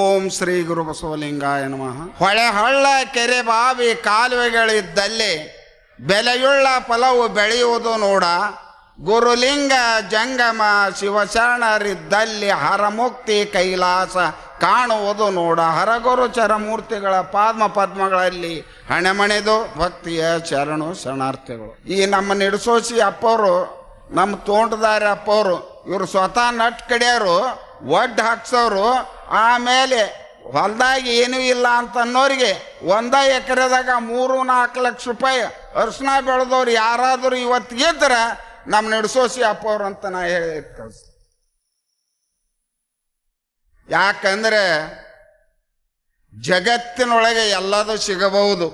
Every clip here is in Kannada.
ಓಂ ಶ್ರೀ ಗುರು ಬಸವಲಿಂಗಾಯ ನಮಃ. ಹೊಳೆ ಹಳ್ಳ ಕೆರೆ ಬಾವಿ ಕಾಲುವೆಗಳಿದ್ದಲ್ಲಿ ಬೆಲೆಯುಳ್ಳ ಫಲವು ಬೆಳೆಯುವುದು ನೋಡ ಗುರುಲಿಂಗ ಜಂಗಮ ಶಿವಶರಣರಿದ್ದಲ್ಲಿ ಹರಮುಕ್ತಿ ಕೈಲಾಸ ಕಾಣುವುದು ನೋಡ ಹರಗುರು ಚರಮೂರ್ತಿಗಳ ಪದ್ಮ ಪದ್ಮಗಳಲ್ಲಿ ಹಣೆಮಣೆದು ಭಕ್ತಿಯ ಶರಣು ಶರಣಾರ್ಥಿಗಳು. ಈ ನಮ್ಮ ನಿಡಸೋಸಿ ಅಪ್ಪವರು, ನಮ್ಮ ತೋಂಟದಾರಿ ಅಪ್ಪವರು ಇವರು ಸ್ವತಃ ನಟ್ ಕಡಿಯೋರು ಒಡ್ಡು ಹಾಕ್ಸೋರು ಆಮೇಲೆ ಹೊಲ್ದಾಗ ಏನೂ ಇಲ್ಲ ಅಂತ ಅನ್ನೋರಿಗೆ ಒಂದ ಎಕರೆದಾಗ ಮೂರು ನಾಲ್ಕು ಲಕ್ಷ ರೂಪಾಯಿ ಅರ್ಶಿನ ಬೆಳೆದವ್ರು ಯಾರಾದರೂ ಇವತ್ತಿಗಿದ್ರ ನಮ್ಮ ನಡೆಸೋಸಿ ಅಪ್ಪವ್ರು ಅಂತ ನಾ ಹೇಳಿ ಕಳ್ಸ ಯಾಕಂದ್ರೆ ಜಗತ್ತಿನೊಳಗೆ ಎಲ್ಲದೂ ಸಿಗಬಹುದು.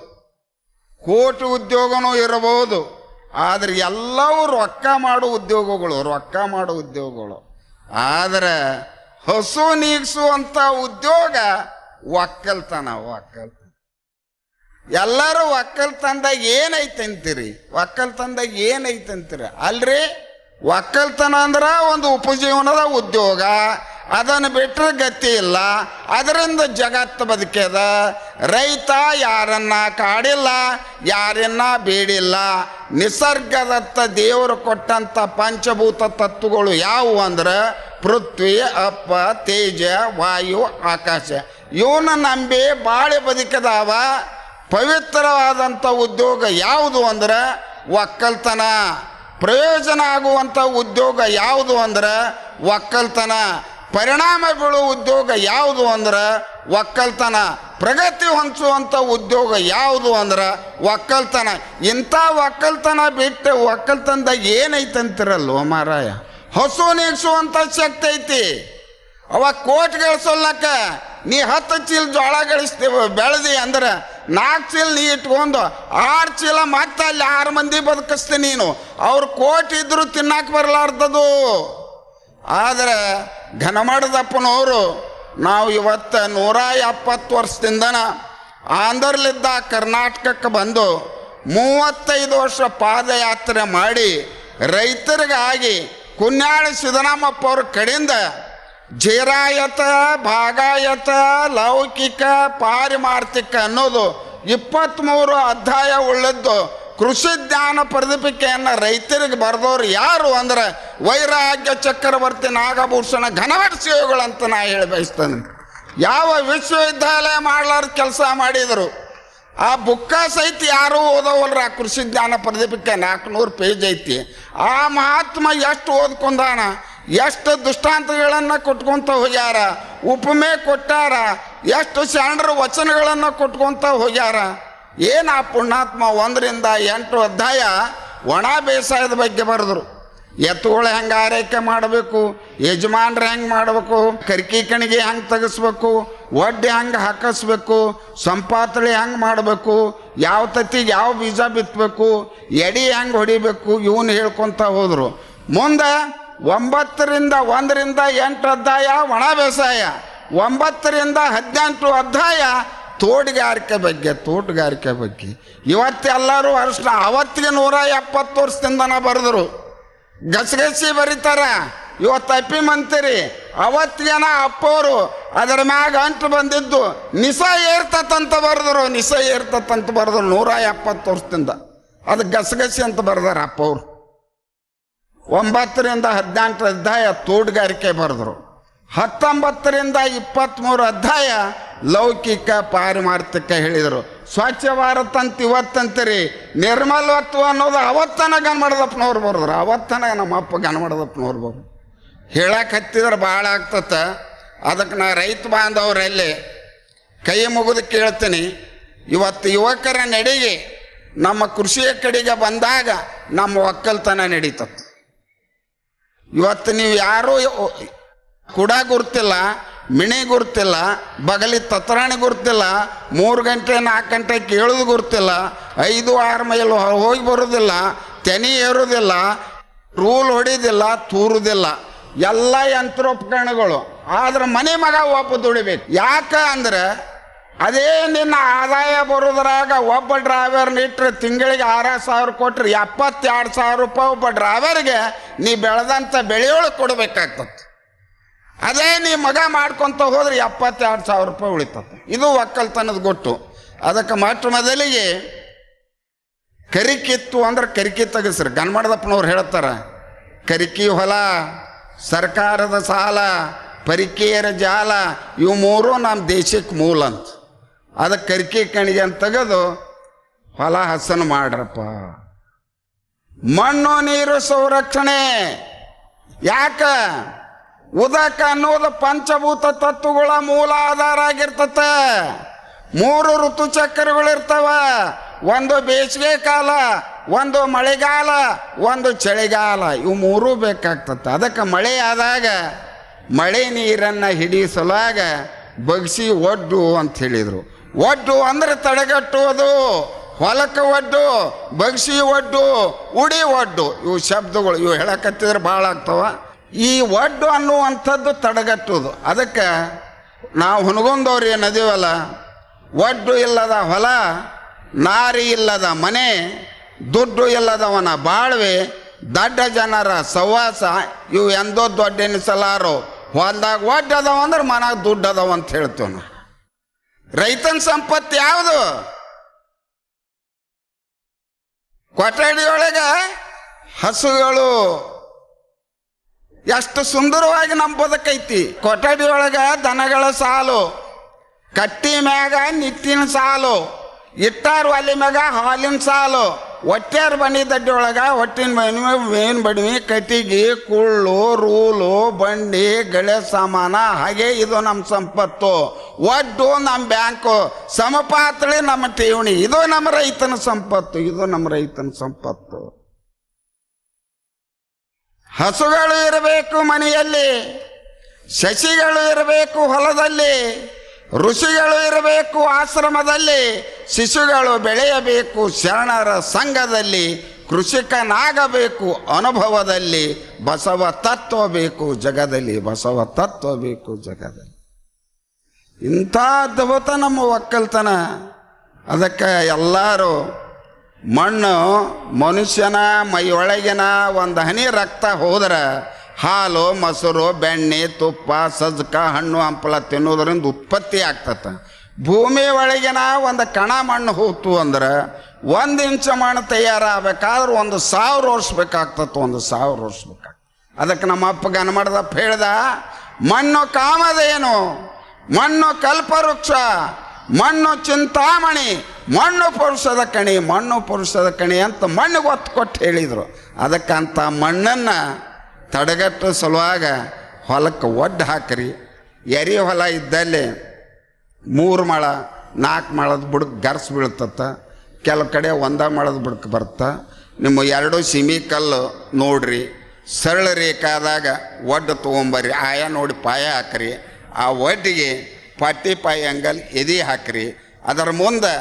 ಕೋಟಿ ಉದ್ಯೋಗನೂ ಇರಬಹುದು. ಆದರೆ ಎಲ್ಲವೂ ರೊಕ್ಕ ಮಾಡೋ ಉದ್ಯೋಗಗಳು, ರೊಕ್ಕ ಮಾಡೋ ಉದ್ಯೋಗಗಳು. ಆದರೆ ಹಸು ನೀಗಿಸುವಂಥ ಉದ್ಯೋಗ ಒಕ್ಕಲ್ತನ ಒಕ್ಕಲ್ತನ. ಎಲ್ಲರೂ ಒಕ್ಕಲ್ತನದಾಗ ಏನೈತೆ ಅಂತೀರಿ? ಒಕ್ಕಲ್ತನದಾಗ ಏನೈತೆ ಅಂತೀರಿ? ಅಲ್ರಿ? ಒಕ್ಕಲ್ತನ ಅಂದ್ರೆ ಒಂದು ಉಪಜೀವನದ ಉದ್ಯೋಗ, ಅದನ್ನು ಬಿಟ್ಟರೆ ಗತಿ ಇಲ್ಲ. ಅದರಿಂದ ಜಗತ್ತು ಬದುಕ್ಯದ. ರೈತ ಯಾರನ್ನ ಕಾಡಿಲ್ಲ, ಯಾರನ್ನ ಬೇಡಿಲ್ಲ. ನಿಸರ್ಗದತ್ತ ದೇವರು ಕೊಟ್ಟಂಥ ಪಂಚಭೂತ ತತ್ವಗಳು ಯಾವುವು ಅಂದ್ರೆ ಪೃಥ್ವಿ ಅಪ್ಪ, ತೇಜ, ವಾಯು, ಆಕಾಶ. ಇವನ ನಂಬಿ ಬಾಳೆ ಬದುಕದಾವ. ಪವಿತ್ರವಾದಂಥ ಉದ್ಯೋಗ ಯಾವುದು ಅಂದ್ರೆ ಒಕ್ಕಲ್ತನ. ಪ್ರಯೋಜನ ಆಗುವಂಥ ಉದ್ಯೋಗ ಯಾವುದು ಅಂದ್ರೆ ಒಕ್ಕಲ್ತನ. ಪರಿಣಾಮ ಬೀಳುವ ಉದ್ಯೋಗ ಯಾವುದು ಅಂದ್ರೆ ಒಕ್ಕಲ್ತನ. ಪ್ರಗತಿ ಹೊಂಚುವಂಥ ಉದ್ಯೋಗ ಯಾವುದು ಅಂದ್ರೆ ಒಕ್ಕಲ್ತನ. ಇಂಥ ಒಕ್ಕಲ್ತನ ಬಿಟ್ಟು ಒಕ್ಕಲ್ತನದಾಗ ಏನೈತಂತಿರಲ್ವ ಮಾರಾಯ? ಹಸು ನೀಗಿಸುವಂಥ ಶಕ್ತಿ ಐತಿ. ಅವ ಕೋಟ್ ಗಳಿಸೋಲ್ಲಕ್ಕ, ನೀ ಹತ್ತು ಚೀಲ ಜೋಳ ಗಳಿಸ್ತೀವ, ಬೆಳೆದಿ ಅಂದ್ರೆ ನಾಲ್ಕು ಚೀಲ ನೀ ಇಟ್ಕೊಂಡು ಆರು ಚೀಲ ಮತ್ತೆ ಅಲ್ಲಿ ಆರು ಮಂದಿ ಬದುಕಿಸ್ತೀನಿ ನೀನು. ಅವ್ರು ಕೋಟ್ ಇದ್ರು ತಿನ್ನಕ್ಕೆ ಬರಲಾರ್ದದು. ಆದರೆ ಘನಮಡದಪ್ಪನವರು ನಾವು ಇವತ್ತು ನೂರ ಎಪ್ಪತ್ತು ವರ್ಷದಿಂದ ಆಂಧ್ರಲಿದ್ದ ಕರ್ನಾಟಕಕ್ಕೆ ಬಂದು ಮೂವತ್ತೈದು ವರ್ಷ ಪಾದಯಾತ್ರೆ ಮಾಡಿ ರೈತರಿಗಾಗಿ ಕುನ್ಯಾಳ ಸಿದ್ದರಾಮಪ್ಪ ಅವ್ರ ಕಡೆಯಿಂದ ಜೇರಾಯತ ಭಾಗಾಯತ, ಲೌಕಿಕ, ಪಾರಿಮಾರ್ಥಿಕ ಅನ್ನೋದು ಇಪ್ಪತ್ತ್ಮೂರು ಅಧ್ಯಾಯ ಉಳ್ಳದ್ದು ಕೃಷಿ ಜ್ಞಾನ ಪ್ರದೀಪಿಕೆಯನ್ನು ರೈತರಿಗೆ ಬರೆದವ್ರು ಯಾರು ಅಂದ್ರೆ ವೈರಾಗ್ಯ ಚಕ್ರವರ್ತಿ ನಾಗಭೂಷಣ ಘನವರ್ಸಿಯೋಗಳು ಅಂತ ನಾ ಹೇಳಿ ಬಯಸ್ತೇನೆ. ಯಾವ ವಿಶ್ವವಿದ್ಯಾಲಯ ಮಾಡಲಾರ ಕೆಲಸ ಮಾಡಿದರು? ಆ ಬುಕ್ಕ ಸಹಿತ ಯಾರೂ ಓದೋವಲ್ರ ಆ ಕೃಷಿ ಜ್ಞಾನ ಪ್ರದೀಪಕ್ಕೆ ನಾಲ್ಕುನೂರು ಪೇಜ್ ಐತಿ. ಆ ಮಹಾತ್ಮ ಎಷ್ಟು ಓದ್ಕೊಂಡಾನ? ಎಷ್ಟು ದುಷ್ಟಾಂತಗಳನ್ನು ಕೊಟ್ಕೊಂತ ಹೋಗ್ಯಾರ? ಉಪಮೆ ಕೊಟ್ಟಾರ? ಎಷ್ಟು ಶರಣರ ವಚನಗಳನ್ನು ಕೊಟ್ಕೊಂತ ಹೋಗ್ಯಾರ? ಏನು ಆ ಪುಣ್ಯಾತ್ಮ ಒಂದರಿಂದ ಎಂಟು ಅಧ್ಯಾಯ ಒಣ ಬೇಸಾಯದ ಬಗ್ಗೆ ಬರೆದ್ರು. ಎತ್ತುಗಳು ಹೆಂಗೆ ಆರೈಕೆ ಮಾಡಬೇಕು? ಯಜಮಾನ್ರು ಹೆಂಗೆ ಮಾಡಬೇಕು? ಕರ್ಕಿ ಕಣಿಗೆ ಹೆಂಗೆ ತೆಗಿಸ್ಬೇಕು? ಒಡ್ಡೆ ಹೆಂಗೆ ಹಾಕಿಸ್ಬೇಕು? ಸಂಪಾತಳಿ ಹೆಂಗೆ ಮಾಡಬೇಕು? ಯಾವ ತತ್ತಿಗೆ ಯಾವ ಬೀಜ ಬಿತ್ತಬೇಕು ಎಡಿ ಹೆಂಗೆ ಹೊಡಿಬೇಕು? ಇವನು ಹೇಳ್ಕೊತ ಹೋದರು. ಮುಂದೆ ಒಂಬತ್ತರಿಂದ ಒಂದರಿಂದ ಎಂಟು ಅಧ್ಯಾಯ ಒಣ ಬೇಸಾಯ, ಒಂಬತ್ತರಿಂದ ಹದಿನೆಂಟು ಅಧ್ಯಾಯ ತೋಟಗಾರಿಕೆ ಬಗ್ಗೆ ತೋಟಗಾರಿಕೆ ಬಗ್ಗೆ. ಇವತ್ತೆಲ್ಲರೂ ಅರ್ಶನ ಅವತ್ತಿಗೆ ನೂರ ಎಪ್ಪತ್ತು ವರ್ಷದಿಂದನ ಬರೆದ್ರು. ಗಸಗಸಿ ಬರೀತಾರ. ಇವತ್ತು ಮಂತೀರಿ ಅವತ್ತಿಗೆನ ಅಪ್ಪವರು, ಅದರ ಮ್ಯಾಗ ಅಂಟು ಬಂದಿದ್ದು, ನಿಸ ಏರ್ತತಂತ ಬರೆದ್ರು, ನಿಸ ಏರ್ತತಂತ ಬರೆದ್ರು ನೂರ ಎಪ್ಪತ್ತು ವರ್ಷದಿಂದ. ಅದು ಗಸಗಸಿ ಅಂತ ಬರೆದಾರ ಅಪ್ಪವ್ರು. ಒಂಬತ್ತರಿಂದ ಹದಿನೆಂಟು ಅಧ್ಯಾಯ ತೋಟಗಾರಿಕೆ ಬರೆದ್ರು. ಹತ್ತೊಂಬತ್ತರಿಂದ ಇಪ್ಪತ್ತ್ಮೂರು ಅಧ್ಯಾಯ ಲೌಕಿಕ ಪಾರಿಮಾರ್ಥಿಕ ಹೇಳಿದರು. ಸ್ವಚ್ಛ ಭಾರತ ಅಂತ ಇವತ್ತಂತೀರಿ, ನಿರ್ಮಲತ್ವ ಅನ್ನೋದು ಅವತ್ತನ ಗನ್ಮಡದಪ್ಪನವ್ರು ಬರೆದ್ರು. ಅವತ್ತನ ನಮ್ಮ ಅಪ್ಪ ಗನ್ಮಡದಪ್ಪನವ್ರು ಬರು ಹೇಳಕ್ಕೆ ಹತ್ತಿದ್ರೆ ಭಾಳ ಆಗ್ತತ ಅದಕ್ಕೆ ನಾ ರೈತ ಬಾಂಧವರಲ್ಲಿ ಕೈ ಮುಗಿದು ಕೇಳ್ತೀನಿ. ಇವತ್ತು ಯುವಕರ ನಡಿಗೆ, ನಮ್ಮ ಕೃಷಿಯ ಕಡೆಗೆ ಬಂದಾಗ ನಮ್ಮ ಒಕ್ಕಲ್ತನ ನಡೀತದೆ ಇವತ್ತು ನೀವು ಯಾರೂ ಕೂಡ ಗುರ್ತಿಲ್ಲ, ಮಿಣಿ ಗುರ್ತಿಲ್ಲ, ಬಗಲಿ ತತ್ರಾಣಿ ಗುರ್ತಿಲ್ಲ, ಮೂರು ಗಂಟೆ, ನಾಲ್ಕು ಗಂಟೆ ಕೇಳೋದು ಗುರ್ತಿಲ್ಲ, ಐದು, ಆರು ಮೈಲು ಹೋಗಿ ಬರೋದಿಲ್ಲ, ತೆನಿ ಏರೋದಿಲ್ಲ, ರೂಲ್ ಹೊಡಿದಿಲ್ಲ, ತೂರುದಿಲ್ಲ. ಎಲ್ಲ ಯಂತ್ರೋಪಕರಣಗಳು. ಆದ್ರೆ ಮನೆ ಮಗ ಒಬ್ಬ ದುಡಿಬೇಕು. ಯಾಕ ಅಂದ್ರೆ ಅದೇ ನಿನ್ನ ಆದಾಯ ಬರೋದ್ರಾಗ ಒಬ್ಬ ಡ್ರೈವರ್ನ ಇಟ್ಟರೆ ತಿಂಗಳಿಗೆ ಆರು ಸಾವಿರ ಕೊಟ್ಟರೆ ಎಪ್ಪತ್ತೆರಡು ಸಾವಿರ ರೂಪಾಯಿ ಒಬ್ಬ ಡ್ರೈವರ್ಗೆ ನೀ ಬೆಳೆದಂಥ ಬೆಳೆಯೊಳಗೆ ಕೊಡಬೇಕಾಗ್ತದೆ. ಅದೇ ನೀ ಮಗ ಮಾಡ್ಕೊತ ಹೋದ್ರೆ ಎಪ್ಪತ್ತೆರಡು ಸಾವಿರ ರೂಪಾಯಿ ಉಳಿತದೆ. ಇದು ಒಕ್ಕಲ್ತನದ ಗೊಟ್ಟು. ಅದಕ್ಕೆ ಮೊಟ್ಟ ಮೊದಲಿಗೆ ಕರಿಕಿತ್ತು ಅಂದ್ರೆ ಕರಿಕಿ ತೆಗೆಸ್ರಿ. ಗನ್ಮಾಡ್ದಪ್ಪನವ್ರು ಹೇಳ್ತಾರೆ, ಕರಿಕಿ ಹೊಲ ಸರ್ಕಾರದ ಸಾಲ, ಪರಿಕೆಯರ ಜಾಲ, ಇವು ಮೂರು ನಮ್ಮ ದೇಶಕ್ಕೆ ಮೂಲ ಅಂತ. ಅದಕ್ಕೆ ಕರ್ಕಿ ಕಣಿಗೆ ಅಂತ ತೆಗೆದು ಹೊಲ ಹಸನ ಮಾಡ್ರಪ್ಪ. ಮಣ್ಣು, ನೀರು, ಸಂರಕ್ಷಣೆ. ಯಾಕ? ಉದಕ ಅನ್ನೋದು ಪಂಚಭೂತ ತತ್ವಗಳ ಮೂಲ ಆಧಾರ ಆಗಿರ್ತತೆ. ಮೂರು ಋತುಚಕ್ರಗಳಿರ್ತಾವ. ಒಂದು ಬೇಸಿಗೆ ಕಾಲ ಒಂದು ಮಳೆಗಾಲ, ಒಂದು ಚಳಿಗಾಲ, ಇವು ಮೂರೂ ಬೇಕಾಗ್ತದೆ ಅದಕ್ಕೆ ಮಳೆ ಆದಾಗ ಮಳೆ ನೀರನ್ನು ಹಿಡಿಸಲಾಗ ಬಗ್ಸಿ ಒಡ್ಡು ಅಂತ ಹೇಳಿದರು. ಒಡ್ಡು ಅಂದ್ರೆ ತಡೆಗಟ್ಟುವುದು, ಹೊಲಕ್ಕೆ ಒಡ್ಡು, ಬಗ್ಸಿ ಒಡ್ಡು, ಉಡಿ ಒಡ್ಡು. ಇವು ಶಬ್ದಗಳು, ಇವು ಹೇಳಕತ್ತಿದ್ರೆ ಭಾಳ ಆಗ್ತವ. ಈ ಒಡ್ಡು ಅನ್ನುವಂಥದ್ದು ತಡೆಗಟ್ಟುವುದು. ಅದಕ್ಕೆ ನಾವು ಹುನಗೊಂದವ್ರು ಏನದೀವಲ್ಲ ಒಡ್ಡು ಇಲ್ಲದ ಹೊಲ, ನಾರಿ ಇಲ್ಲದ ಮನೆ ದುಡ್ಡು ಇಲ್ಲದವನ ಬಾಳ್ವೆ, ದಡ್ಡ ಜನರ ಸವಾಸ ಇವು ಎಂದೋ ದೊಡ್ಡ ಎನಿಸಲಾರು. ಹೊಲ್ದಾಗ ಒಡ್ಡು ಅದಾವ ಅಂದ್ರೆ ಮನಾಗ ದುಡ್ಡು ಅದಾವ ಅಂತ ಹೇಳ್ತೇವೆ ರೈತನ ಸಂಪತ್ತು ಯಾವುದು? ಕೊಠಡಿಯೊಳಗೆ ಹಸುಗಳು. ಎಷ್ಟು ಸುಂದರವಾಗಿ ನಮ್ಮ ಬದುಕೈತಿ. ಕೊಠಡಿಯೊಳಗೆ ದನಗಳ ಸಾಲು, ಕಟ್ಟಿ ಮ್ಯಾಗ ನಿಟ್ಟಿನ ಸಾಲು, ಇಟ್ಟಾರು ಅಲ್ಲಿ ಮ್ಯಾಗ ಹಾಲಿನ ಸಾಲು. ಹೊಟ್ಯಾರ ಬನ್ನಿ ಒಳಗೆ ಹೊಟ್ಟಿನ ಬಣಿ ಮೇನ್ ಬಡ್ವಿ ಕಟ್ಟಿಗೆ, ಕುಳ್ಳು, ರೂಲು, ಬಂಡಿ, ಗಳೆ ಸಾಮಾನ, ಹಾಗೆ ಇದು ನಮ್ಮ ಸಂಪತ್ತು. ಒಡ್ಡು ನಮ್ಮ ಬ್ಯಾಂಕು ಸಮಪಾತ್ರೆ ನಮ್ಮ ಠೇವಣಿ. ಇದು ನಮ್ಮ ರೈತನ ಸಂಪತ್ತು, ಇದು ನಮ್ಮ ರೈತನ ಸಂಪತ್ತು. ಹಸುಗಳು ಇರಬೇಕು ಮನೆಯಲ್ಲಿ, ಸಸಿಗಳು ಇರಬೇಕು ಹೊಲದಲ್ಲಿ. ಋಷಿಗಳು ಇರಬೇಕು ಆಶ್ರಮದಲ್ಲಿ, ಶಿಶುಗಳು ಬೆಳೆಯಬೇಕು, ಶರಣರ ಸಂಘದಲ್ಲಿ ಕೃಷಿಕನಾಗಬೇಕು, ಅನುಭವದಲ್ಲಿ ಬಸವ ತತ್ವ ಬೇಕು, ಜಗದಲ್ಲಿ ಬಸವ ತತ್ವ ಬೇಕು, ಜಗದಲ್ಲಿ. ಇಂಥ ಅದ್ಭುತ ನಮ್ಮ ಒಕ್ಕಲ್ತನ. ಅದಕ್ಕೆ ಎಲ್ಲರೂ ಮಣ್ಣು ಮನುಷ್ಯನ ಮೈಯೊಳಗಿನ ಒಂದು ಹನಿ ರಕ್ತ ಹೋದ್ರೆ ಹಾಲು, ಮೊಸರು, ಬೆಣ್ಣೆ, ತುಪ್ಪ, ಸಜ್ಕ, ಹಣ್ಣು, ಹಂಪಲ ತಿನ್ನೋದ್ರಿಂದ ಉತ್ಪತ್ತಿ ಆಗ್ತದೆ ಭೂಮಿ ಒಳಗಿನ ಒಂದು ಕಣ ಮಣ್ಣು ಹೋತು ಅಂದ್ರೆ ಒಂದು ಇಂಚು ಮಣ್ಣು ತಯಾರಾಗಬೇಕಾದ್ರೆ ಒಂದು ಸಾವಿರ ವರ್ಷ ಬೇಕಾಗ್ತತ್ತು ಒಂದು ಸಾವಿರ ವರ್ಷ ಬೇಕಾಗ್ತದೆ ಅದಕ್ಕೆ ನಮ್ಮ ಅಪ್ಪ ಗನಮಡದಪ್ಪ ಹೇಳ್ದ, ಮಣ್ಣು ಕಾಮದೇನು ಮಣ್ಣು ಕಲ್ಪವೃಕ್ಷ, ಮಣ್ಣು ಚಿಂತಾಮಣಿ, ಮಣ್ಣು ಪುರುಷದ ಕಣಿ, ಮಣ್ಣು ಪುರುಷದ ಕಣಿ ಅಂತ ಮಣ್ಣಿಗೆ ಒತ್ತು ಕೊಟ್ಟು ಹೇಳಿದರು. ಅದಕ್ಕಂಥ ಮಣ್ಣನ್ನು ತಡೆಗಟ್ಟೋ ಸಲುವಾಗ ಹೊಲಕ್ಕೆ ಒಡ್ಡು ಹಾಕ್ರಿ. ಎರಿ ಹೊಲ ಇದ್ದಲ್ಲಿ ಮೂರು ಮಳ ನಾಲ್ಕು ಮಳದ ಬುಡಕ್ಕೆ ಗರ್ಸ್ ಬೀಳ್ತತ್ತ. ಕೆಲವು ಕಡೆ ಒಂದ ಮಳದ ಬುಡಕ್ಕೆ ಬರ್ತ. ನಿಮ್ಮ ಎರಡು ಸಿಮಿ ಕಲ್ಲು ನೋಡ್ರಿ. ಸರಳ ರೇಖಾದಾಗ ಒಡ್ಡು ತೊಗೊಂಬರ್ರಿ. ಆಯ ನೋಡಿ ಪಾಯ ಹಾಕ್ರಿ. ಆ ಒಡ್ಡಿಗೆ ಪಟ್ಟಿ ಪಾಯಿ ಅಂಗಲ್ ಎದಿ ಹಾಕ್ರಿ. ಅದರ ಮುಂದೆ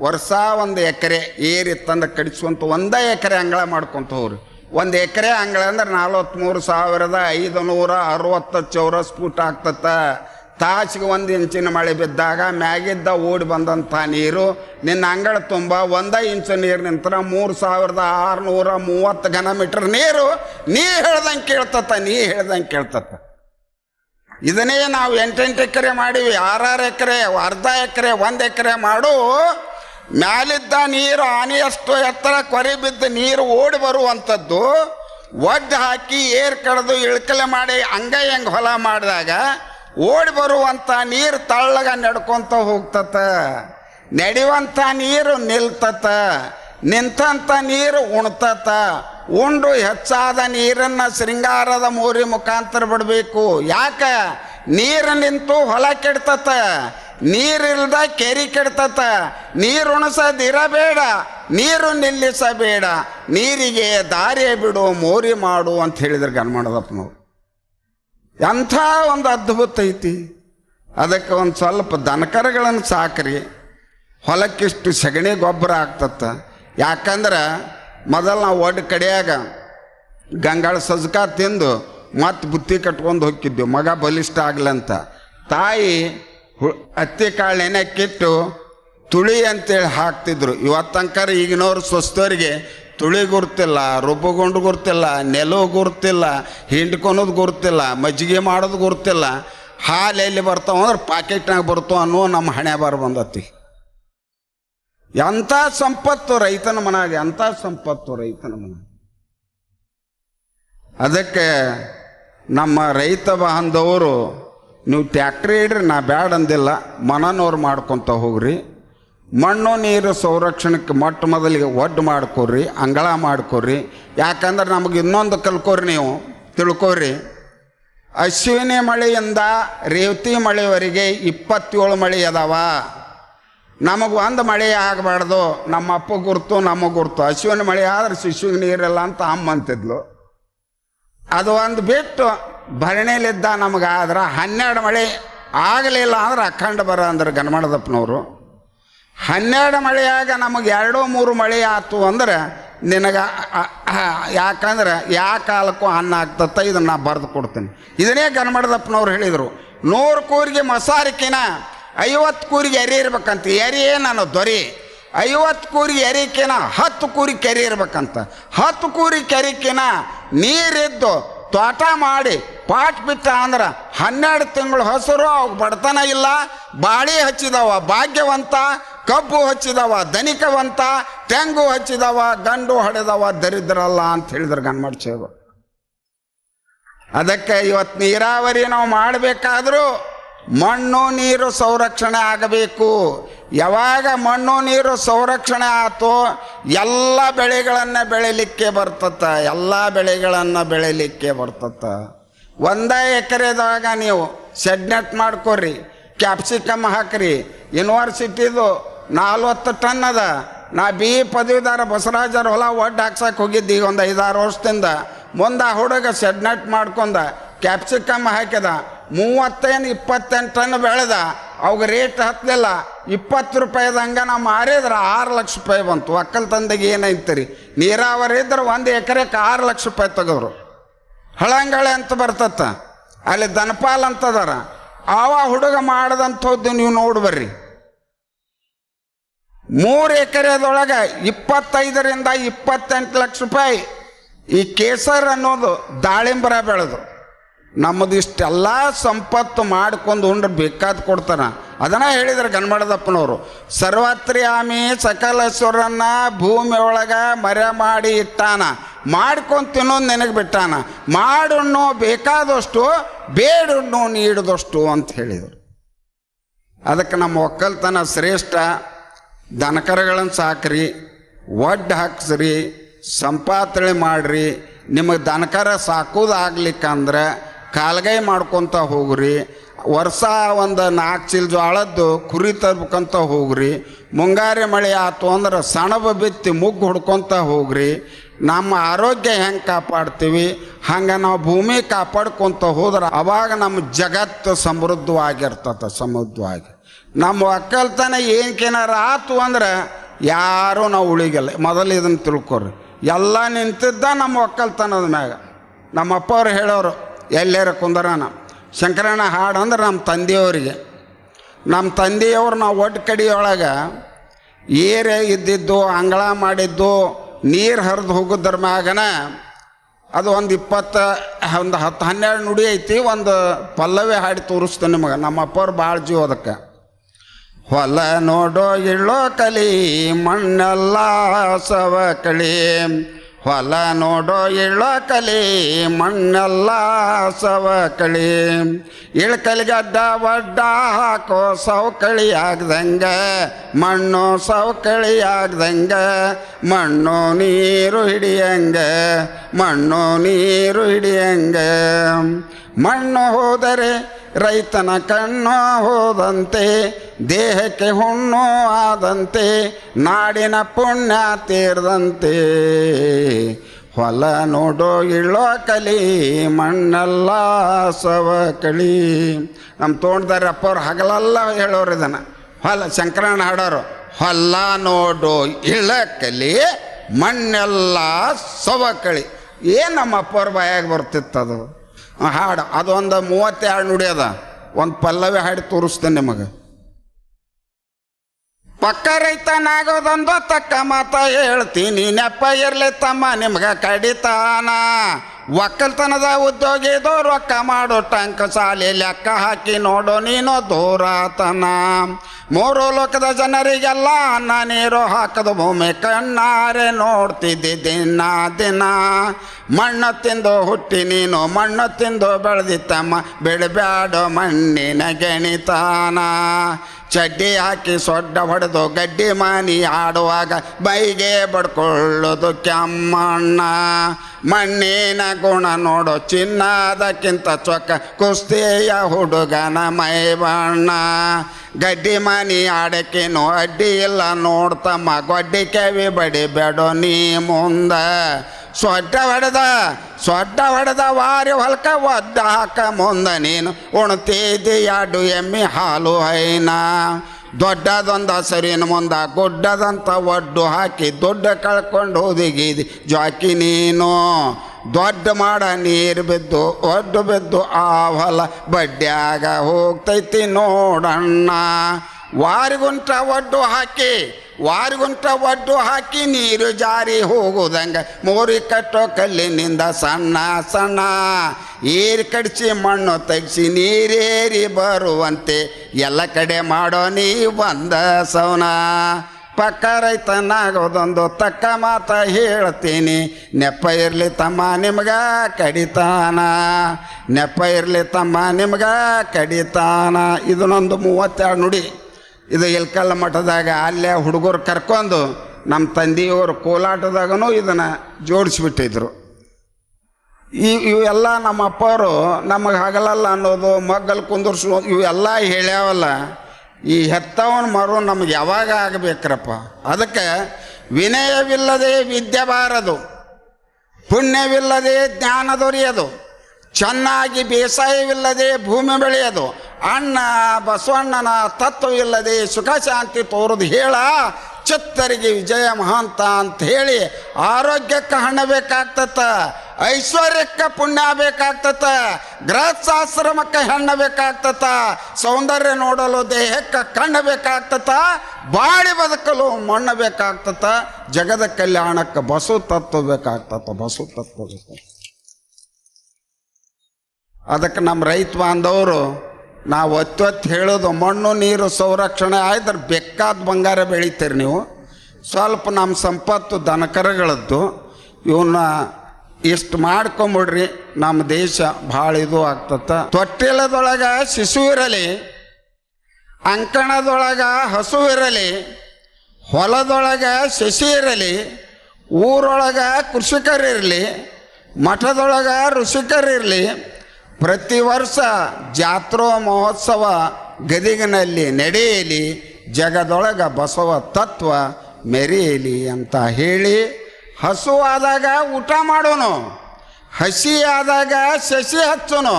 ವರ್ಷ ಒಂದು ಎಕರೆ ಏರಿ ತಂದು ಕಡಿಸ್ಕೊಂತ ಒಂದೇ ಎಕರೆ ಅಂಗಳ ಮಾಡ್ಕೊತ ಹೋಗ್ರಿ. ಒಂದು ಎಕರೆ ಅಂಗಳ ಅಂದ್ರೆ ನಲ್ವತ್ತ್ಮೂರು ಸಾವಿರದ ಐದು ನೂರ ಅರವತ್ತು ಚೌರಸ್ ಫೂಟ್ ಆಗ್ತತ್ತ. ತಾಸಿಗೆ ಒಂದು ಇಂಚಿನ ಮಳೆ ಬಿದ್ದಾಗ ಮ್ಯಾಗಿದ್ದ ಓಡಿ ಬಂದಂಥ ನೀರು ನಿನ್ನ ಅಂಗಳ ತುಂಬ. ಒಂದ ಇಂಚು ನೀರು ನಿಂತರ ಮೂರು ಸಾವಿರದ ಆರುನೂರ ಮೂವತ್ತು ಘನ ಮೀಟರ್ ನೀರು ನೀ ಹೇಳ್ದಂಗೆ ಕೇಳ್ತತ್ತ, ನೀ ಹೇಳ್ದಂಗೆ ಕೇಳ್ತತ್ತ. ಇದನ್ನೇ ನಾವು ಎಂಟೆಂಟು ಎಕರೆ ಮಾಡೀವಿ. ಆರಾರು ಎಕರೆ, ಅರ್ಧ ಎಕರೆ, ಒಂದು ಎಕರೆ ಮಾಡು. ಮ್ಯಾಲಿದ್ದ ನೀರು ಆನೆಯಷ್ಟು ಎತ್ತರ ಕೊರೆ ಬಿದ್ದ ನೀರು ಓಡಿ ಬರುವಂಥದ್ದು, ಒಡ್ಡು ಹಾಕಿ ಏರ್ ಕಡ್ದು ಇಳ್ಕಲೆ ಮಾಡಿ ಹಂಗ ಹೆಂಗೆ ಹೊಲ ಮಾಡಿದಾಗ ಓಡಿ ಬರುವಂಥ ನೀರು ತಳ್ಳಗ ನಡ್ಕೊಂತ ಹೋಗ್ತತ. ನಡೆಯುವಂಥ ನೀರು ನಿಲ್ತತ. ನಿಂತಂಥ ನೀರು ಉಣ್ತತ. ಉಂಡು ಹೆಚ್ಚಾದ ನೀರನ್ನು ಶೃಂಗಾರದ ಮೂರಿ ಮುಖಾಂತರ ಬಿಡಬೇಕು. ಯಾಕ? ನೀರು ನಿಂತು ಹೊಲ ಕೆಡ್ತತ. ನೀರಿಲ್ದ ಕೆರಿ ಕೆಡ್ತತ. ನೀರು ಉಣಸದಿರಬೇಡ, ನೀರು ನಿಲ್ಲಿಸಬೇಡ. ನೀರಿಗೆ ದಾರಿ ಬಿಡು, ಮೋರಿ ಮಾಡು ಅಂತ ಹೇಳಿದ್ರು ಗನ್ಮಾಡದಪ್ಪನವ್ರು ಎಂಥ ಒಂದು ಅದ್ಭುತ ಐತಿ. ಅದಕ್ಕೆ ಒಂದು ಸ್ವಲ್ಪ ದನಕರಗಳನ್ನು ಸಾಕ್ರಿ. ಹೊಲಕ್ಕಿಷ್ಟು ಸಗಣಿ ಗೊಬ್ಬರ ಆಗ್ತತ್ತ. ಯಾಕಂದ್ರೆ ಮೊದಲು ನಾವು ಒಡ್ ಕಡೆಯಾಗ ಗಂಗಾಳ ಸಜ್ಕ ತಿಂದು ಮತ್ತೆ ಬುತ್ತಿ ಕಟ್ಕೊಂಡು ಹೋಗಿದ್ದೆವು ಮಗ ಬಲಿಷ್ಠ ಆಗ್ಲಂತ. ತಾಯಿ ಹತ್ತಿ ಕಾಳು ನೆನೆಕ್ಕಿಟ್ಟು ತುಳಿ ಅಂತೇಳಿ ಹಾಕ್ತಿದ್ರು. ಇವತ್ತಂಕರ ಈಗಿನವ್ರು ಸ್ವಸ್ಥರಿಗೆ ತುಳಿ ಗುರ್ತಿಲ್ಲ ರುಬ್ಬಗೊಂಡು ಗುರ್ತಿಲ್ಲ ನೆಲವು ಗುರ್ತಿಲ್ಲ ಹಿಂಡ್ಕೊನೋದು ಗುರ್ತಿಲ್ಲ, ಮಜ್ಜಿಗೆ ಮಾಡೋದು ಗುರ್ತಿಲ್ಲ. ಹಾಲು ಎಲ್ಲಿ ಬರ್ತಾವ ಅಂದ್ರೆ ಪಾಕೆಟ್ನಾಗ ಬರ್ತಾವ ಅನ್ನೋ ನಮ್ಮ ಹಣೆ ಬಾರ ಬಂದತಿ ಎಂಥ ಸಂಪತ್ತು ರೈತನ ಮನಾಗ ಎಂಥ ಸಂಪತ್ತು ರೈತನ ಮನ ಅದಕ್ಕೆ ನಮ್ಮ ರೈತ ಬಾಂಧವರು ನೀವು ಟ್ಯಾಕ್ಟ್ರಿ ಇಡ್ರಿ ನಾ ಬ್ಯಾಡ ಅಂದಿಲ್ಲ ಮನನವ್ರು ಮಾಡ್ಕೊತ ಹೋಗ್ರಿ. ಮಣ್ಣು, ನೀರು ಸಂರಕ್ಷಣಕ್ಕೆ ಮೊಟ್ಟ ಮೊದಲಿಗೆ ಒಡ್ಡು ಮಾಡ್ಕೊರಿ, ಅಂಗಳ ಮಾಡ್ಕೊರಿ. ಯಾಕಂದ್ರೆ ನಮಗೆ ಇನ್ನೊಂದು ಕಲ್ಕೋರಿ ನೀವು, ತಿಳ್ಕೊರಿ. ಅಶ್ವಿನಿ ಮಳೆಯಿಂದ ರೇವತಿ ಮಳೆವರೆಗೆ ಇಪ್ಪತ್ತೇಳು ಮಳೆ ಅದಾವ. ನಮಗೆ ಒಂದು ಮಳೆ ಆಗಬಾರ್ದು, ನಮ್ಮ ಅಪ್ಪ ಗುರ್ತು, ನಮ್ಮ ಗುರ್ತು. ಅಶ್ವಿನಿ ಮಳೆ ಆದ್ರೆ ಶಿಶುವಿಗೆ ನೀರಿಲ್ಲ ಅಂತ ಅಮ್ಮ ಅಂತಿದ್ಲು. ಅದು ಒಂದು ಬಿಟ್ಟು ಭರಣಿಲಿದ್ದ ನಮಗೆ ಆದ್ರೆ ಹನ್ನೆರಡು ಮಳೆ ಆಗಲಿಲ್ಲ ಅಂದ್ರೆ ಅಖಂಡ ಬರ ಅಂದ್ರೆ ಗನಮಡದಪ್ಪನವರು ಹನ್ನೆರಡು ಮಳೆಯಾಗ ನಮಗೆ ಎರಡು ಮೂರು ಮಳೆ ಆಯ್ತು ಅಂದ್ರೆ ನಿನಗೆ ಯಾಕಂದ್ರೆ ಯಾವ ಕಾಲಕ್ಕೂ ಅನ್ನ ಆಗ್ತತ್ತ, ಇದನ್ನ ನಾ ಬರೆದು ಕೊಡ್ತೀನಿ. ಇದನ್ನೇ ಗನಮಡದಪ್ಪನವ್ರು ಹೇಳಿದರು. ನೂರು ಕೂರಿಗೆ ಮಸಾರಿಕಿನ, ಐವತ್ತು ಕೂರಿಗೆ ಎರಿ ಇರ್ಬೇಕಂತ. ಎರಿಯೇ ನಾನು ದೊರೆ? ಐವತ್ತು ಕೂರಿಗೆ ಎರಿಕಿನ, ಹತ್ತು ಕೂರಿ ಕೆರೆ ಇರ್ಬೇಕಂತ. ಹತ್ತು ಕೂರಿ ಕೆರಿಕಿನ, ನೀರಿದ್ದು ತೋಟ ಮಾಡಿ ಪಾಟ್ ಬಿಟ್ಟ ಅಂದ್ರೆ ಹನ್ನೆರಡು ತಿಂಗಳು ಹಸಿರು ಅವು ಬಡತನ ಇಲ್ಲ, ಬಾಳಿ ಹಚ್ಚಿದವ ಭಾಗ್ಯವಂತ, ಕಬ್ಬು ಹಚ್ಚಿದವ ಧನಿಕವಂತ, ತೆಂಗು ಹಚ್ಚಿದವ, ಗಂಡು ಹೊಡೆದವ ದರಿದ್ರಲ್ಲ ಅಂತ ಹೇಳಿದ್ರು ಗನ್ಮಡ್ಸೇವ ಅದಕ್ಕೆ ಇವತ್ತು ನೀರಾವರಿ ನಾವು ಮಾಡಬೇಕಾದ್ರೂ ಮಣ್ಣು ನೀರು ಸಂರಕ್ಷಣೆ ಆಗಬೇಕು. ಯಾವಾಗ ಮಣ್ಣು ನೀರು ಸಂರಕ್ಷಣೆ ಆತೋ ಎಲ್ಲ ಬೆಳೆಗಳನ್ನು ಬೆಳಿಲಿಕ್ಕೆ ಬರ್ತತ್ತ, ಎಲ್ಲ ಬೆಳೆಗಳನ್ನು ಬೆಳಿಲಿಕ್ಕೆ ಬರ್ತತ್ತ. ಒಂದೇ ಎಕರೆದಾಗ ನೀವು ಸೆಡ್ನೆಟ್ ಮಾಡ್ಕೊರಿ ಕ್ಯಾಪ್ಸಿಕಮ್ ಹಾಕ್ರಿ. ಯೂನಿವರ್ಸಿಟಿದು ನಲ್ವತ್ತು ಟನ್ ಅದ. ನಾ ಬಿ ಪದವಿದಾರ ಬಸವರಾಜರ ಹೊಲ ಒಡ್ಡು ಹಾಕ್ಸಕ್ಕೆ ಹೋಗಿದ್ದು ಈಗ ಒಂದು ಐದಾರು ವರ್ಷದಿಂದ. ಮುಂದೆ ಹುಡುಗ ಸೆಡ್ನೆಟ್ ಮಾಡ್ಕೊಂಡ ಕ್ಯಾಪ್ಸಿಕಮ್ ಹಾಕಿದ ಮೂವತ್ತೇನು ಇಪ್ಪತ್ತೆಂಟು ಟನ್ ಬೆಳೆದ. ಅವಾಗ ರೇಟ್ ಹತ್ತಲಿಲ್ಲ ಇಪ್ಪತ್ತು ರೂಪಾಯಿದಂಗೆ ನಾವು ಮಾರಿದ್ರೆ ಆರು ಲಕ್ಷ ರೂಪಾಯಿ ಬಂತು. ಒಕ್ಕಲ್ತನದಾಗ ಏನೈತೆ ರೀ ನೀರಾವರಿ ಇದ್ರೆ ಒಂದು ಎಕರೆಗೆ ಆರು ಲಕ್ಷ ರೂಪಾಯಿ ತೆಗೆದ್ರು. ಹಳಂಗಳೆ ಅಂತ ಬರ್ತತ್ತ. ಅಲ್ಲಿ ದನಪಾಲ್ ಅಂತದಾರ ಆವ ಹುಡುಗ ಮಾಡದಂಥದ್ದು ನೀವು ನೋಡಿ ಬರ್ರಿ. ಮೂರು ಎಕರೆದೊಳಗೆ ಇಪ್ಪತ್ತೈದರಿಂದ ಇಪ್ಪತ್ತೆಂಟು ಲಕ್ಷ ರೂಪಾಯಿ ಈ ಕೇಸರ್ ಅನ್ನೋದು ದಾಳಿಂಬರ ಬೆಳೆದು. ನಮ್ಮದು ಇಷ್ಟೆಲ್ಲ ಸಂಪತ್ತು ಮಾಡ್ಕೊಂಡು ಉಂಡ್ರೆ ಬೇಕಾದ ಕೊಡ್ತಾನ ಅದನ್ನ ಹೇಳಿದ್ರು ಗನ್ಮಡದಪ್ಪನವರು ಸರ್ವತ್ರಿಯಾಮಿ ಸಕಲೇಶ್ವರನ್ನ ಭೂಮಿ ಒಳಗ ಮರೆ ಮಾಡಿ ಇಟ್ಟಾನ. ಮಾಡ್ಕೊಂಡು ತಿನ್ನೋದು ನಿನಗೆ ಬಿಟ್ಟಾನ. ಮಾಡುಣ್ಣು ಬೇಕಾದಷ್ಟು, ಬೇಡುಣ್ಣು ನೀಡಿದಷ್ಟು ಅಂತ ಹೇಳಿದರು. ಅದಕ್ಕೆ ನಮ್ಮ ಒಕ್ಕಲ್ತನ ಶ್ರೇಷ್ಠ ದನಕರಗಳನ್ನು ಸಾಕ್ರಿ, ಒಡ್ಡು ಹಾಕ್ಸ್ರಿ ಸಂಪಾತಳೆ ಮಾಡ್ರಿ, ನಿಮಗೆ ದನಕರ ಸಾಕೋದಾಗ್ಲಿಕ್ಕಂದ್ರೆ ಕಾಲ್ಗೈ ಮಾಡ್ಕೊತ ಹೋಗ್ರಿ, ವರ್ಷ ಒಂದು ನಾಲ್ಕು ಚೀಲ ಜೋಳದ್ದು ಕುರಿ ತರ್ಬೇಕಂತ ಹೋಗ್ರಿ, ಮುಂಗಾರಿ ಮಳೆ ಆಯ್ತು ಅಂದ್ರೆ ಸಣಬ ಬಿತ್ತಿ ಮುಗ್ಗು ಹೊಡ್ಕೊತ ಹೋಗ್ರಿ, ನಮ್ಮ ಆರೋಗ್ಯ ಹೆಂಗೆ ಕಾಪಾಡ್ತೀವಿ, ಹಂಗೆ ನಾವು ಭೂಮಿ ಕಾಪಾಡ್ಕೊತ ಹೋದ್ರೆ ಅವಾಗ ನಮ್ಮ ಜಗತ್ತು ಸಮೃದ್ಧವಾಗಿರ್ತದೆ, ಸಮೃದ್ಧವಾಗಿ. ನಮ್ಮ ಒಕ್ಕಲ್ತನ ಏನಕ್ಕೇನಾರ ಆತು ಅಂದ್ರೆ ಯಾರೂ ನಾವು ಉಳಿಗಲ್ಲ, ಮೊದಲು ಇದನ್ನು ತಿಳ್ಕೊರಿ. ಎಲ್ಲ ನಿಂತಿದ್ದ ನಮ್ಮ ಒಕ್ಕಲ್ತನದ ಮ್ಯಾಗ. ನಮ್ಮ ಅಪ್ಪವ್ರು ಹೇಳೋರು ಎಲ್ಲೇರ ಕುಂದರಾನ ಶಂಕರಣ್ಣ ಹಾಡು ಅಂದ್ರೆ ನಮ್ಮ ತಂದೆಯವರಿಗೆ. ನಮ್ಮ ತಂದೆಯವ್ರು ನಾವು ಒಟ್ಟು ಕಡಿಯೊಳಗೆ ಏರೆ ಇದ್ದಿದ್ದು, ಅಂಗಳ ಮಾಡಿದ್ದು, ನೀರು ಹರಿದು ಹೋಗೋದ್ರ ಮ್ಯಾಗನ ಅದು ಒಂದು ಇಪ್ಪತ್ತು, ಒಂದು ಹತ್ತು ಹನ್ನೆರಡು ನುಡಿ ಐತಿ, ಒಂದು ಪಲ್ಲವಿ ಹಾಡಿ ತೋರಿಸ್ತು ನಿಮಗೆ. ನಮ್ಮ ಅಪ್ಪವ್ರು ಭಾಳ ಜೀವ ಅದಕ್ಕೆ. ಹೊಲ ನೋಡೋ ಇಳ್ಳೋ ಕಲಿ, ಮಣ್ಣೆಲ್ಲ ಸವ ಕಳಿ. ಹೊಲ ನೋಡೋ ಇಳಕಲಿ ಕಲಿ, ಮಣ್ಣೆಲ್ಲ ಸವಕಳಿ ಇಳ್ಕಲಿಗಡ್ಡ ಒಡ್ಡ ಹಾಕೋ ಸವಕಳಿ ಆಗ್ದಂಗೆ, ಮಣ್ಣು ಸವಕಳಿ ಆಗ್ದಂಗೆ, ಮಣ್ಣು ನೀರು ಹಿಡಿಯಂಗ, ಮಣ್ಣು ನೀರು ಹಿಡಿಯಂಗ. ಮಣ್ಣು ಹೋದರೆ ರೈತನ ಕಣ್ಣು ಹೋದಂತೆ, ದೇಹಕ್ಕೆ ಹುಣ್ಣು ಆದಂತೆ, ನಾಡಿನ ಪುಣ್ಯ ತೀರ್ದಂತೆ. ಹೊಲ ನೋಡೋ, ಇಳ್ಳೋ ಕಲಿ, ಮಣ್ಣೆಲ್ಲ ಸವಕಳಿ ನಮ್ಮ ತೋಟದಾರ ಅಪ್ಪವ್ರು ಹಗಲೆಲ್ಲ ಹೇಳೋರು ಇದನ್ನು. ಹೊಲ, ಶಂಕರಣ್ಣ ಹಾಡೋರು, ಹೊಲ ನೋಡೋ ಇಳಕಲಿ ಮಣ್ಣೆಲ್ಲ ಸವಕಳಿ ಏನು ನಮ್ಮ ಅಪ್ಪವ್ರ ಬಾಯಾಗಿ ಆ ಹಾಡು ಅದೊಂದು ಮೂವತ್ತೆರಡು ನುಡಿ ಅದ. ಒಂದು ಪಲ್ಲವಿ ಹಾಡಿ ತೋರಿಸ್ತೇನೆ ನಿಮಗೆ. ಪಕ್ಕ ರೈತನಾಗೋದೊಂದು ತಕ್ಕ ಮಾತ ಹೇಳ್ತೀನಿ. ನೆಪ್ಪ ಇರ್ಲಿ ತಮ್ಮ ನಿಮ್ಗೆ ಕಡಿತಾನ. ಒಕ್ಕಲ್ತನದ ಉದ್ಯೋಗಿದು ರೊಕ್ಕ ಮಾಡೋ ಟಂಕ ಸಾಲಿ ಲೆಕ್ಕ ಹಾಕಿ ನೋಡು ನೀನು ದೂರತನ. ಮೂರು ಲೋಕದ ಜನರಿಗೆಲ್ಲ ಅನ್ನ ನೀರು ಹಾಕದ ಭೂಮಿ ಕಣ್ಣಾರೆ ನೋಡ್ತಿದ್ದಿ ದಿನ ದಿನ. ಮಣ್ಣು ತಿಂದು ಹುಟ್ಟಿ ನೀನು, ಮಣ್ಣು ತಿಂದು ಬೆಳೆದಿತ್ತಮ್ಮ ಬಿಡಬ್ಯಾಡೋ ಮಣ್ಣಿನ ಗಣಿತಾನ. ಚಡ್ಡಿ ಹಾಕಿ ಸೊಡ್ಡ ಹೊಡೆದು ಗಡ್ಡಿ ಮಾನಿ ಆಡುವಾಗ ಬೈಗೆ ಬಡ್ಕೊಳ್ಳೋದು ಕೆಮ್ಮಣ್ಣ. ಮಣ್ಣಿನ ಗುಣ ನೋಡು, ಚಿನ್ನದಕ್ಕಿಂತ ಚೊಕ್ಕ ಕುಸ್ತಿಯ ಹುಡುಗನ ಮೈ ಬಣ್ಣ ಗಡ್ಡಿ ಮನಿ ಆಡಕ್ಕೇನು ಅಡ್ಡಿ ಇಲ್ಲ ನೋಡ್ತಮ್ಮ, ಗೊಡ್ಡಿ ಕೆವಿ ಬಡಿ ಬೇಡೋ ನೀ ಮುಂದ. ಸೊಡ್ಡ ಹೊಡೆದ ಸೊಡ್ಡ ಹೊಡೆದ ವಾರಿ ಹೊಲ್ಕ ಒದ್ದ ಹಾಕ ಮುಂದ ನೀನು. ಉಣ್ತಿದ್ದಿ ಎರಡು ಎಮ್ಮೆ ಹಾಲು ಹೈನ. ದೊಡ್ಡದೊಂದ ಸರಿನ ಮುಂದ ಗುಡ್ಡದಂತ ಒಡ್ಡು ಹಾಕಿ ದೊಡ್ಡ ಕಳ್ಕೊಂಡು ಹೋದಿಗಿದಿ. ಜಾಕಿ ನೀನು ದೊಡ್ಡ ಮಾಡ ನೀರು ಬಿದ್ದು, ಒಡ್ಡು ಬಿದ್ದು ಆ ಹೊಲ ಬಡ್ಡ್ಯಾಗ ಹೋಗ್ತೈತಿ ನೋಡಣ್ಣ. ವಾರಿಗುಂಟ ಒಡ್ಡು ಹಾಕಿ ವಾರಿಗುಂಟ ಒಡ್ಡು ಹಾಕಿ ನೀರು ಜಾರಿ ಹೋಗುದಂಗ ಮೋರಿ ಕಟ್ಟೋ ಕಲ್ಲಿನಿಂದ ಸಣ್ಣ ಸಣ್ಣ ಏರಿ ಕಡಿಸಿ ಮಣ್ಣು ತೆಗಿಸಿ ನೀರೇರಿ ಬರುವಂತೆ ಎಲ್ಲ ಕಡೆ ಮಾಡೋ ನೀ ಬಂದ ಸೌನ. ಪಕ್ಕ ರೈತನಾಗೋದೊಂದು ತಕ್ಕ ಮಾತ ಹೇಳ್ತೀನಿ ನೆಪ್ಪ ಇರಲಿ ತಮ್ಮ ನಿಮ್ಗ ಕಡಿತಾನ. ನೆಪ್ಪ ಇರಲಿ ತಮ್ಮ ನಿಮ್ಗ ಕಡಿತಾನ. ಇದನ್ನೊಂದು ಮೂವತ್ತೆರಡು ನುಡಿ. ಇದು ಎಲ್ಕಲ್ಲ ಮಠದಾಗ ಅಲ್ಲೇ ಹುಡುಗರು ಕರ್ಕೊಂಡು ನಮ್ಮ ತಂದೆಯವರು ಕೋಲಾಟದಾಗೂ ಇದನ್ನು ಜೋಡಿಸಿಬಿಟ್ಟಿದ್ರು. ಈ ಇವೆಲ್ಲ ನಮ್ಮ ಅಪ್ಪವರು ನಮಗೆ ಹಗಲಲ್ಲ ಅನ್ನೋದು, ಮಗ್ಗಲ್ ಕುಂದರ್ಸು ಇವೆಲ್ಲ ಹೇಳ್ಯಾವಲ್ಲ, ಈ ಹೆತ್ತವನ ಮರು ನಮ್ಗೆ ಯಾವಾಗ ಆಗಬೇಕ್ರಪ್ಪ? ಅದಕ್ಕೆ ವಿನಯವಿಲ್ಲದೆ ವಿದ್ಯೆ ಬಾರದು, ಪುಣ್ಯವಿಲ್ಲದೆ ಜ್ಞಾನ ದೊರೆಯದು, ಚೆನ್ನಾಗಿ ಬೇಸಾಯವಿಲ್ಲದೆ ಭೂಮಿ ಬೆಳೆಯದು ಅಣ್ಣ, ಬಸವಣ್ಣನ ತತ್ವವಿಲ್ಲದೆ ಸುಖ ಶಾಂತಿ ತೋರದು ಹೇಳ, ಚಿತ್ತರಿಗೆ ವಿಜಯ ಮಹಾಂತ ಅಂತ ಹೇಳಿ ಆರೋಗ್ಯಕ್ಕೆ ಹಣ ಬೇಕಾಗ್ತತ, ಐಶ್ವರ್ಯಕ್ಕೆ ಪುಣ್ಯ ಬೇಕಾಗ್ತತ, ಗೃಹಸ್ಥಾಶ್ರಮಕ್ಕೆ ಹೆಣ್ಣ ಬೇಕಾಗ್ತತ, ಸೌಂದರ್ಯ ನೋಡಲು ದೇಹಕ್ಕೆ ಕಣ್ಣು ಬೇಕಾಗ್ತತ, ಬಾಳಿ ಬದುಕಲು ಮಣ್ಣು ಬೇಕಾಗ್ತತ, ಜಗದ ಕಲ್ಯಾಣಕ್ಕೆ ಬಸು ತತ್ವ ಬೇಕಾಗ್ತತ, ಬಸು ತತ್ವ ಅದಕ್ಕೆ ನಮ್ಮ ರೈತ ಬಾಂಧವರು ನಾವು ಒತ್ತೊತ್ತು ಹೇಳೋದು, ಮಣ್ಣು, ನೀರು, ಸಂರಕ್ಷಣೆ ಆಯ್ದ್ರೆ ಬೇಕಾದ ಬಂಗಾರ ಬೆಳಿತೀರಿ ನೀವು. ಸ್ವಲ್ಪ ನಮ್ಮ ಸಂಪತ್ತು ದನಕರಗಳದ್ದು ಇವನ್ನ ಇಷ್ಟು ಮಾಡ್ಕೊಂಬಿಡ್ರಿ ನಮ್ಮ ದೇಶ ಭಾಳ ಇದು ಆಗ್ತತ. ತೊಟ್ಟಿಲದೊಳಗೆ ಶಿಶು ಇರಲಿ, ಅಂಕಣದೊಳಗೆ ಹಸು ಇರಲಿ, ಹೊಲದೊಳಗೆ ಶಶಿ ಇರಲಿ, ಊರೊಳಗೆ ಕೃಷಿಕರಿರಲಿ, ಮಠದೊಳಗೆ ಋಷಿಕರಿರಲಿ ಪ್ರತಿ ವರ್ಷ ಜಾತ್ರೋ ಮಹೋತ್ಸವ ಗದಿಗಿನಲ್ಲಿ ನಡೆಯಲಿ, ಜಗದೊಳಗ ಬಸವ ತತ್ವ ಮೆರೆಯಲಿ ಅಂತ ಹೇಳಿ ಹಸುವಾದಾಗ ಊಟ ಮಾಡೋನು, ಹಸಿ ಆದಾಗ ಶಶಿ ಹಚ್ಚೋನು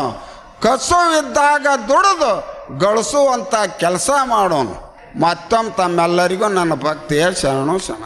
ಕಸುವಿದ್ದಾಗ ದುಡಿದು ಗಳಿಸುವಂಥ ಕೆಲಸ ಮಾಡೋನು. ಮತ್ತೊಮ್ಮೆ ತಮ್ಮೆಲ್ಲರಿಗೂ ನನ್ನ ಭಕ್ತಿಯ ಶರಣು ಶರಣ.